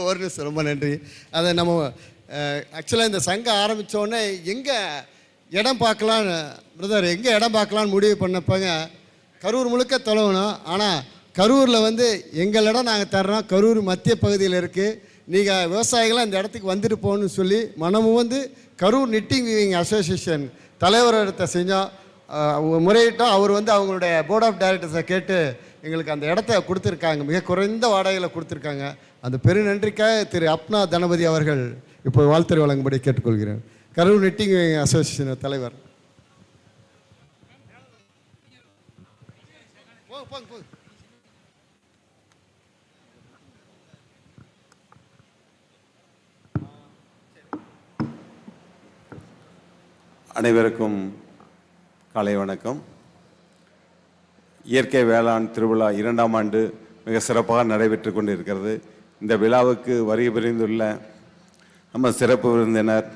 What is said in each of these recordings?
ஒரு நிமிஷம் ரொம்ப நன்றி. அதை நம்ம ஆக்சுவலாக இந்த சங்கம் ஆரம்பித்தோடனே எங்கே இடம் பார்க்கலாம் பிரதர் எங்கே இடம் பார்க்கலான்னு முடிவு பண்ணப்பங்க. கரூர் முழுக்க தொலைவணும். ஆனால் கரூரில் வந்து எங்கள் இடம் நாங்கள் தர்றோம். கரூர் மத்திய பகுதியில் இருக்குது நீங்கள் விவசாயிகளாம் இந்த இடத்துக்கு வந்துட்டு போகணும்னு சொல்லி மனமும் வந்து கரூர் நிட்டிங் வீவிங் அசோசியேஷன் தலைவர் இடத்த செஞ்சோம் முறையிட்டோம். அவர் வந்து அவங்களுடைய போர்ட் ஆஃப் டைரக்டர்ஸை கேட்டு எங்களுக்கு அந்த இடத்த கொடுத்துருக்காங்க. மிக குறைந்த வாடகையில் கொடுத்துருக்காங்க. அந்த பெரு நன்றிக்காக திரு அப்னா தனபதி அவர்கள் இப்போ வாழ்த்துறை வழங்கும்படி கேட்டுக்கொள்கிறேன். கரூர் நெட்டிங் அசோசியேஷன் தலைவர். அனைவருக்கும் காலை வணக்கம். இயற்கை வேளாண் திருவிழா இரண்டாம் ஆண்டு மிக சிறப்பாக நடைபெற்று கொண்டிருக்கிறது. இந்த விழாவுக்கு வருகை புரிந்துள்ள நம்ம சிறப்பு விருந்தினர்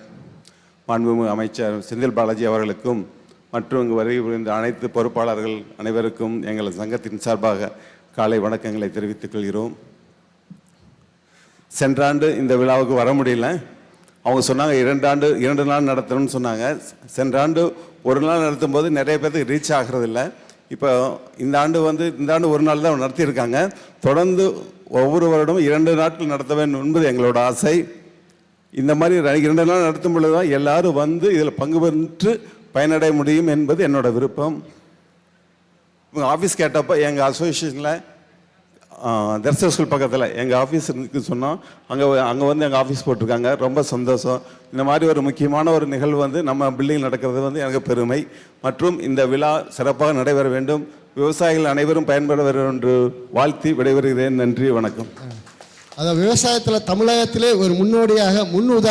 மாண்புமிகு அமைச்சர் செந்தில் பாலாஜி அவர்களுக்கும் மற்றும் இங்கு வருகை புரிந்த அனைத்து பொறுப்பாளர்கள் அனைவருக்கும் எங்கள் சங்கத்தின் சார்பாக காலை வணக்கங்களை தெரிவித்துக் கொள்கிறோம். சென்ற ஆண்டு இந்த விழாவுக்கு வர முடியல. அவங்க சொன்னாங்க இரண்டு ஆண்டு இரண்டு நாள் நடத்தணும்னு சொன்னாங்க. சென்ற ஆண்டு ஒரு நாள் நடத்தும் போது நிறைய பேருக்கு ரீச் ஆகிறதில்ல. இப்போ இந்த ஆண்டு வந்து இந்த ஆண்டு ஒரு நாள் தான் நடத்தியிருக்காங்க. தொடர்ந்து ஒவ்வொரு வருடமும் இரண்டு நாட்கள் நடத்த வேண்டும் என்பது எங்களோட ஆசை. இந்த மாதிரி இரண்டு நாள் நடத்தும் பொழுது தான் எல்லாரும் வந்து இதில் பங்கு பெற்று பயனடைய முடியும் என்பது என்னோட விருப்பம். ஆஃபீஸ் கேட்டப்போ எங்கள் அசோசியேஷனில் தர்சன ஸ்கூல் பக்கத்தில் எங்கள் ஆஃபீஸ் இருக்கு சொன்னோம் அங்கே அங்கே வந்து எங்கள் ஆஃபீஸ் போட்டிருக்காங்க. ரொம்ப சந்தோஷம். இந்த மாதிரி ஒரு முக்கியமான ஒரு நிகழ்வு வந்து நம்ம பில்டிங் நடக்கிறது வந்து எனக்கு பெருமை. மற்றும் இந்த விழா சிறப்பாக நடைபெற வேண்டும். விவசாயிகள் அனைவரும் பயன்பெற வேண்டும் என்று வாழ்த்தி விடைபெறுகிறேன். நன்றி வணக்கம். அதாவது விவசாயத்தில் தமிழகத்திலே ஒரு முன்னோடியாக முன் உதாரணம்